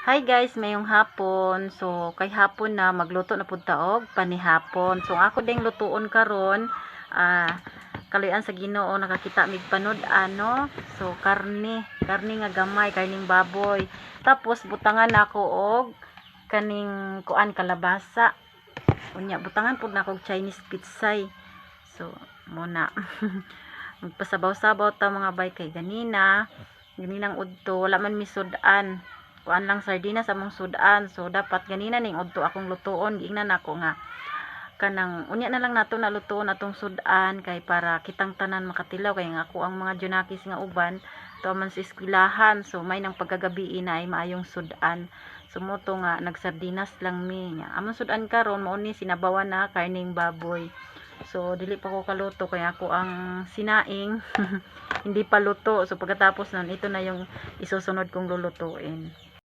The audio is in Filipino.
Hi guys, mayong hapon. So, kay hapon na magluto na pud taog panihapon. So, ako ding lutuon karon ah kaluyan sa Ginoo nakakita mig panud ano. So, karne, karne nga gamay, karning baboy. Tapos butangan nako og kaning kuan kalabasa. Unya butangan pud nako og Chinese pitsay. So, muna magpasabaw-sabaw ta mga bay kay ganina ganinang udto wala man misudan kuan lang sardinas among sudan. So dapat ganina ning udto akong lutuon. Giingnan nako nga. Kanang unya na lang nato na lutuon atong sudan kay para kitang tanan makatilaw. Kay nga ako ang mga junakis nga uban. To man sa eskwelahan. So may nang pagkagabi na ay maayong sudan. Sumuto nga nagsardinas lang mi nya among sudan karon mao ni sinabawan na karning baboy. So dili pa ko kaluto kay ako ang sinaing. Hindi pa luto. So pagkatapos nun ito na yung isusunod kong lulutuin